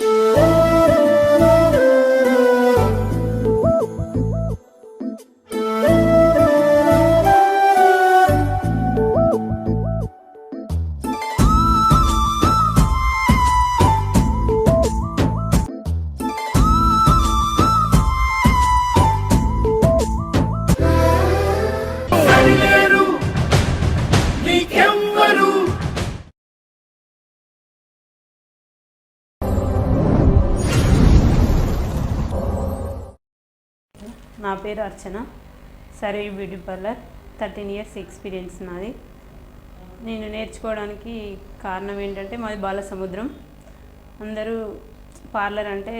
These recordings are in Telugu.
Oh! నా పేరు అర్చన. సరే beauty parlour thirteen years experience నాది. నేను నేర్చుకోవడానికి కారణం ఏంటంటే మాది బాలసముద్రం. అందరూ పార్లర్ అంటే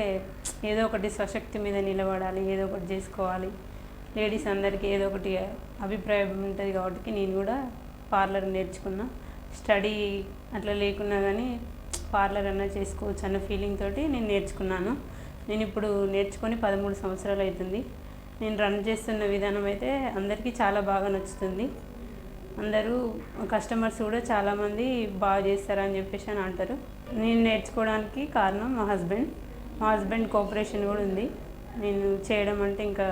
ఏదో ఒకటి స్వశక్తి మీద నిలబడాలి ఏదో ఒకటి చేసుకోవాలి. లేడీస్ అందరికీ ఏదో ఒకటి అభిప్రాయం ఉంటుంది కాబట్టి నేను కూడా పార్లర్ నేర్చుకున్నా. స్టడీ అట్లా లేకున్నా కానీ పార్లర్ అన్నా చేసుకోవచ్చు అన్న ఫీలింగ్ తోటి నేను నేర్చుకున్నాను. నేను ఇప్పుడు నేర్చుకొని పదమూడు సంవత్సరాలు అవుతుంది. నేను రన్ చేస్తున్న విధానం అయితే అందరికీ చాలా బాగా నచ్చుతుంది. అందరూ కస్టమర్స్ కూడా చాలామంది బాగా చేస్తారని చెప్పేసి అని అంటారు. నేను నేర్చుకోవడానికి కారణం మా హస్బెండ్. మా హస్బెండ్ కోఆపరేషన్ కూడా ఉంది. నేను చేయడం అంటే ఇంకా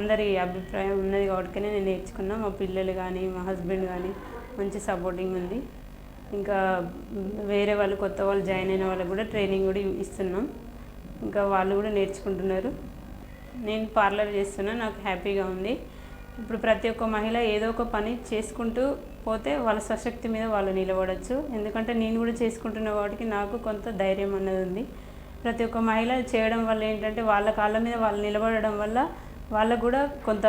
అందరి అభిప్రాయం ఉన్నది కాబట్టి నేను నేర్చుకున్నా. మా పిల్లలు కానీ మా హస్బెండ్ కానీ మంచి సపోర్టింగ్ ఉంది. ఇంకా వేరే వాళ్ళు కొత్త వాళ్ళు జాయిన్ అయిన వాళ్ళకి కూడా ట్రైనింగ్ కూడా ఇస్తున్నాం. ఇంకా వాళ్ళు కూడా నేర్చుకుంటున్నారు. నేను పార్లర్ చేస్తున్నా నాకు హ్యాపీగా ఉంది. ఇప్పుడు ప్రతి ఒక్క మహిళ ఏదో ఒక పని చేసుకుంటూ పోతే వాళ్ళ స్వశక్తి మీద వాళ్ళు నిలబడచ్చు. ఎందుకంటే నేను కూడా చేసుకుంటున్న వాటికి నాకు కొంత ధైర్యం అన్నది ఉంది. ప్రతి ఒక్క మహిళ చేయడం వల్ల ఏంటంటే వాళ్ళ కాళ్ళ మీద వాళ్ళు నిలబడడం వల్ల వాళ్ళకు కూడా కొంత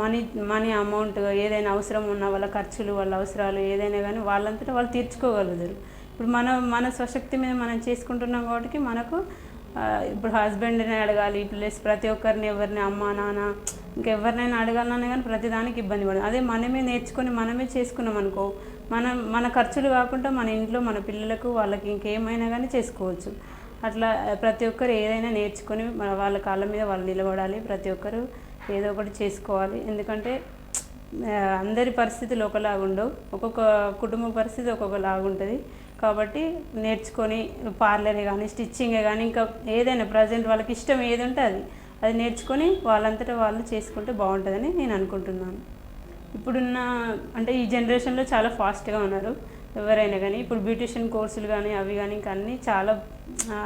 మనీ మనీ అమౌంట్ ఏదైనా అవసరం ఉన్న వాళ్ళ ఖర్చులు వాళ్ళ అవసరాలు ఏదైనా కానీ వాళ్ళంతటా వాళ్ళు తీర్చుకోగలుగుతారు. ఇప్పుడు మన మన స్వశక్తి మీద మనం చేసుకుంటున్నాం కాబట్టి మనకు ఇప్పుడు హస్బెండ్ని అడగాలి ప్లస్ ప్రతి ఒక్కరిని ఎవరిని అమ్మ నాన్న ఇంకెవరినైనా అడగాలన్నా కానీ ప్రతిదానికి ఇబ్బంది పడదు. అదే మనమే నేర్చుకొని మనమే చేసుకున్నాం అనుకో మనం మన ఖర్చులు కాకుండా మన ఇంట్లో మన పిల్లలకు వాళ్ళకి ఇంకేమైనా కానీ చేసుకోవచ్చు. అట్లా ప్రతి ఒక్కరు ఏదైనా నేర్చుకొని వాళ్ళ కాళ్ళ మీద వాళ్ళు నిలబడాలి. ప్రతి ఒక్కరు ఏదో ఒకటి చేసుకోవాలి. ఎందుకంటే అందరి పరిస్థితులు ఒకలాగా ఉండవు ఒక్కొక్క కుటుంబ పరిస్థితి ఒక్కొక్కలాగా ఉంటుంది కాబట్టి నేర్చుకొని పార్లరే కానీ స్టిచ్చింగే కానీ ఇంకా ఏదైనా ప్రజెంట్ వాళ్ళకి ఇష్టం ఏది ఉంటే అది అది నేర్చుకొని వాళ్ళంతటా వాళ్ళు చేసుకుంటే బాగుంటుందని నేను అనుకుంటున్నాను. ఇప్పుడున్న అంటే ఈ జనరేషన్లో చాలా ఫాస్ట్గా ఉన్నారు. ఎవరైనా కానీ ఇప్పుడు బ్యూటిషియన్ కోర్సులు కానీ అవి కానీ ఇంకా అన్నీ చాలా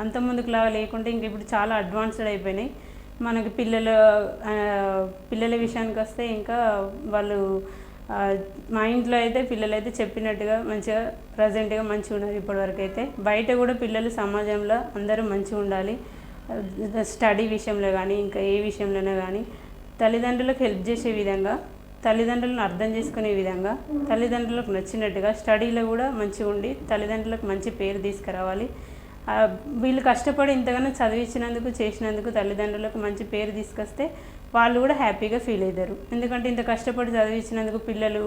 అంత ముందుకులాగా లేకుంటే ఇంక ఇప్పుడు చాలా అడ్వాన్స్డ్ అయిపోయినాయి. మనకి పిల్లల పిల్లల విషయానికి వస్తే ఇంకా వాళ్ళు మా ఇంట్లో అయితే పిల్లలు అయితే చెప్పినట్టుగా మంచిగా ప్రజెంట్గా మంచిగా ఉన్నారు ఇప్పటివరకు అయితే బయట కూడా పిల్లలు సమాజంలో అందరూ మంచిగా ఉండాలి. స్టడీ విషయంలో కానీ ఇంకా ఏ విషయంలోనే కానీ తల్లిదండ్రులకు హెల్ప్ చేసే విధంగా తల్లిదండ్రులను అర్థం చేసుకునే విధంగా తల్లిదండ్రులకు నచ్చినట్టుగా స్టడీలో కూడా మంచిగా ఉండి తల్లిదండ్రులకు మంచి పేరు తీసుకురావాలి. వీళ్ళు కష్టపడి ఇంతగానో చదివించినందుకు చేసినందుకు తల్లిదండ్రులకు మంచి పేరు తీసుకొస్తే వాళ్ళు కూడా హ్యాపీగా ఫీల్ అవుతారు ఎందుకంటే ఇంత కష్టపడి చదివించినందుకు పిల్లలు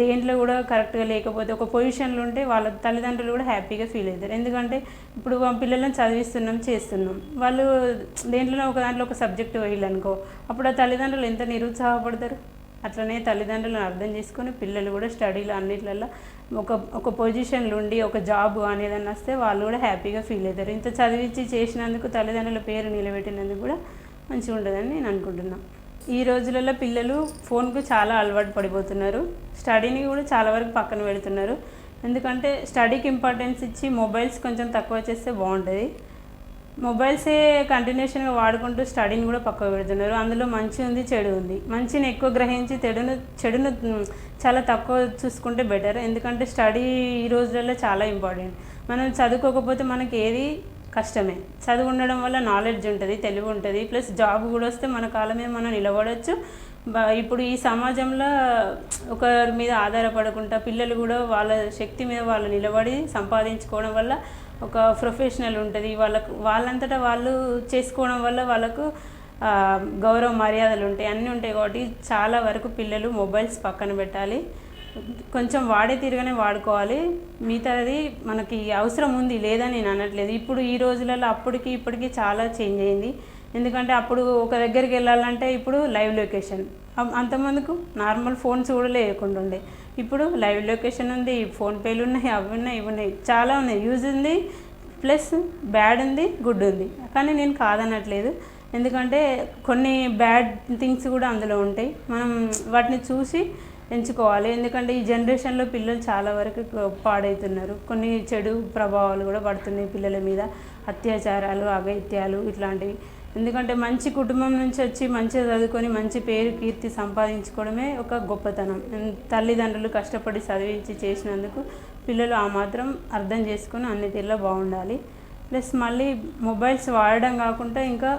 దేంట్లో కూడా కరెక్ట్గా లేకపోతే ఒక పొజిషన్లో ఉంటే వాళ్ళ తల్లిదండ్రులు కూడా హ్యాపీగా ఫీల్ అవుతారు ఎందుకంటే ఇప్పుడు మా పిల్లలను చదివిస్తున్నాం చేస్తున్నాం. వాళ్ళు దేంట్లో ఒక దాంట్లో ఒక సబ్జెక్ట్ వేయాలనుకో అప్పుడు ఆ తల్లిదండ్రులు ఎంత నిరుత్సాహపడతారు? అట్లనే తల్లిదండ్రులను అర్థం చేసుకొని పిల్లలు కూడా స్టడీలో అన్నిట్లలో ఒక ఒక పొజిషన్లో ఉండి ఒక జాబ్ అనేదాన్ని వస్తే వాళ్ళు కూడా హ్యాపీగా ఫీల్ అవుతారు ఇంత చదివించి చేసినందుకు తల్లిదండ్రుల పేరు నిలబెట్టినందుకు కూడా మంచిగా ఉంటుందని నేను అనుకుంటున్నాను ఈ రోజులలో పిల్లలు ఫోన్కు చాలా అలవాటు పడిపోతున్నారు. స్టడీని కూడా చాలా వరకు పక్కన పెడుతున్నారు. ఎందుకంటే స్టడీకి ఇంపార్టెన్స్ ఇచ్చి మొబైల్స్ కొంచెం తక్కువ చేస్తే బాగుంటుంది. మొబైల్సే కంటిన్యూషన్గా వాడుకుంటూ స్టడీని కూడా పక్కకు పెడుతున్నారు. అందులో మంచి ఉంది చెడు ఉంది. మంచిని ఎక్కువ గ్రహించి చెడును చెడును చాలా తక్కువ చూసుకుంటే బెటర్. ఎందుకంటే స్టడీ ఈ రోజులలో చాలా ఇంపార్టెంట్. మనం చదువుకోకపోతే మనకి ఏది కష్టమే. చదువు ఉండడం వల్ల నాలెడ్జ్ ఉంటుంది తెలివి ఉంటుంది ప్లస్ జాబ్ కూడా వస్తే మన కాలమే మీద మనం నిలబడవచ్చు బ- ఇప్పుడు ఈ సమాజంలో ఒకరి మీద ఆధారపడకుండా పిల్లలు కూడా వాళ్ళ శక్తి మీద వాళ్ళు నిలబడి సంపాదించుకోవడం వల్ల ఒక ప్రొఫెషనల్ ఉంటుంది. వాళ్ళకు వాళ్ళంతటా వాళ్ళు చేసుకోవడం వల్ల వాళ్ళకు గౌరవ మర్యాదలు ఉంటాయి. అన్నీ ఉంటాయి కాబట్టి చాలా వరకు పిల్లలు మొబైల్స్ పక్కన పెట్టాలి. కొంచెం వాడే తీరుగానే వాడుకోవాలి. మిగతాది మనకి అవసరం ఉంది లేదని నేను అనట్లేదు. ఇప్పుడు ఈ రోజులలో అప్పటికి ఇప్పటికి చాలా చేంజ్ అయింది. ఎందుకంటే అప్పుడు ఒక దగ్గరికి వెళ్ళాలంటే ఇప్పుడు లైవ్ లొకేషన్. అంతమందుకు నార్మల్ ఫోన్స్ కూడా లేకుండా ఉండే. ఇప్పుడు లైవ్ లొకేషన్ ఉంది ఫోన్పేలు ఉన్నాయి అవి ఉన్నాయి ఇవి ఉన్నాయి. చాలా ఉన్నాయి. యూజ్ ఉంది ప్లస్ బ్యాడ్ ఉంది గుడ్ ఉంది. కానీ నేను కాదనట్లేదు. ఎందుకంటే కొన్ని బ్యాడ్ థింగ్స్ కూడా అందులో ఉంటాయి. మనం వాటిని చూసి ఎంచుకోవాలి ఎందుకంటే ఈ జనరేషన్లో పిల్లలు చాలా వరకు పాడవుతున్నారు కొన్ని చెడు ప్రభావాలు కూడా పడుతున్నాయి పిల్లల మీద. అత్యాచారాలు అగైత్యాలు ఇట్లాంటివి. ఎందుకంటే మంచి కుటుంబం నుంచి వచ్చి మంచిగా చదువుకొని మంచి పేరు కీర్తి సంపాదించుకోవడమే ఒక గొప్పతనం. తల్లిదండ్రులు కష్టపడి చదివించి చేసినందుకు పిల్లలు ఆ మాత్రం అర్థం చేసుకొని అన్ని తీరులో బాగుండాలి. ప్లస్ మళ్ళీ మొబైల్స్ వాడడం కాకుండా ఇంకా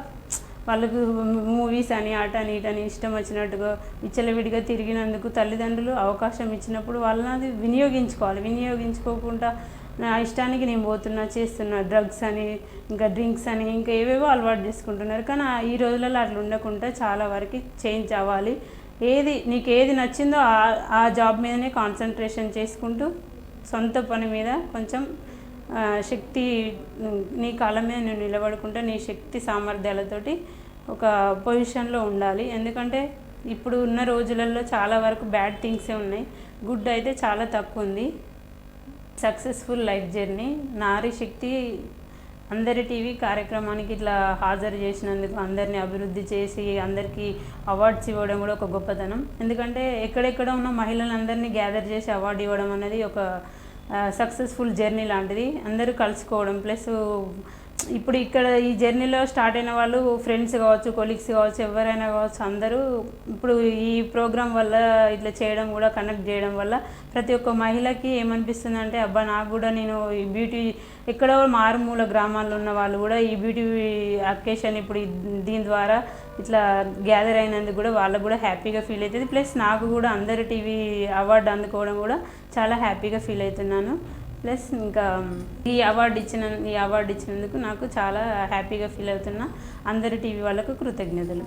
వాళ్ళకు మూవీస్ అని ఆట అని ఇటని ఇష్టం వచ్చినట్టుగా విచ్చలవిడిగా తిరిగినందుకు తల్లిదండ్రులు అవకాశం ఇచ్చినప్పుడు వాళ్ళని అది వినియోగించుకోవాలి. వినియోగించుకోకుండా నా ఇష్టానికి నేను పోతున్నా చేస్తున్నా డ్రగ్స్ అని ఇంకా డ్రింక్స్ అని ఇంకా ఏవేవో అలవాటు చేసుకుంటున్నారు. కానీ ఈ రోజులలో అట్లా ఉండకుండా చాలా వరకు చేంజ్ అవ్వాలి. ఏది నీకు ఏది నచ్చిందో ఆ- ఆ జాబ్ మీదనే కాన్సన్ట్రేషన్ చేసుకుంటూ సొంత పని మీద కొంచెం శక్తి నీ కాళ్ళ మీద నువ్వు నిలబడుకుంటే నీ శక్తి సామర్థ్యాలతోటి ఒక పొజిషన్లో ఉండాలి. ఎందుకంటే ఇప్పుడు ఉన్న రోజులలో చాలా వరకు బ్యాడ్ థింగ్సే ఉన్నాయి. గుడ్ అయితే చాలా తక్కువ ఉంది సక్సెస్ఫుల్ లైఫ్ జర్నీ. నారీ శక్తి అందరి టీవీ కార్యక్రమానికి ఇట్లా హాజరు చేసినందుకు అందరినీ అభివృద్ధి చేసి అందరికీ అవార్డ్స్ ఇవ్వడం కూడా ఒక గొప్పతనం. ఎందుకంటే ఎక్కడెక్కడ ఉన్న మహిళలందరినీ గ్యాదర్ చేసి అవార్డు ఇవ్వడం అనేది ఒక సక్సెస్ఫుల్ జర్నీ లాంటిది. అందరూ కలుసుకోవడం ప్లస్ ఇప్పుడు ఇక్కడ ఈ జర్నీలో స్టార్ట్ అయిన వాళ్ళు ఫ్రెండ్స్ కావచ్చు కొలీగ్స్ కావచ్చు ఎవరైనా కావచ్చు అందరూ ఇప్పుడు ఈ ప్రోగ్రాం వల్ల ఇట్లా చేయడం కూడా కనెక్ట్ చేయడం వల్ల ప్రతి ఒక్క మహిళకి ఏమనిపిస్తుంది అంటే అబ్బా నాకు కూడా నేను ఈ బ్యూటీ ఎక్కడో మారుమూల గ్రామాల్లో ఉన్న వాళ్ళు కూడా ఈ బ్యూటీ అకేషన్ ఇప్పుడు దీని ద్వారా ఇట్లా గ్యాదర్ అయినందుకు కూడా వాళ్ళకు కూడా హ్యాపీగా ఫీల్ అవుతుంది. ప్లస్ నాకు కూడా అందరు టీవీ అవార్డు అందుకోవడం కూడా చాలా హ్యాపీగా ఫీల్ అవుతున్నాను. ప్లస్ ఇంకా ఈ అవార్డు ఇచ్చిన ఈ అవార్డు ఇచ్చినందుకు నాకు చాలా హ్యాపీగా ఫీల్ అవుతున్నా. అందరు టీవీ వాళ్ళకు కృతజ్ఞతలు.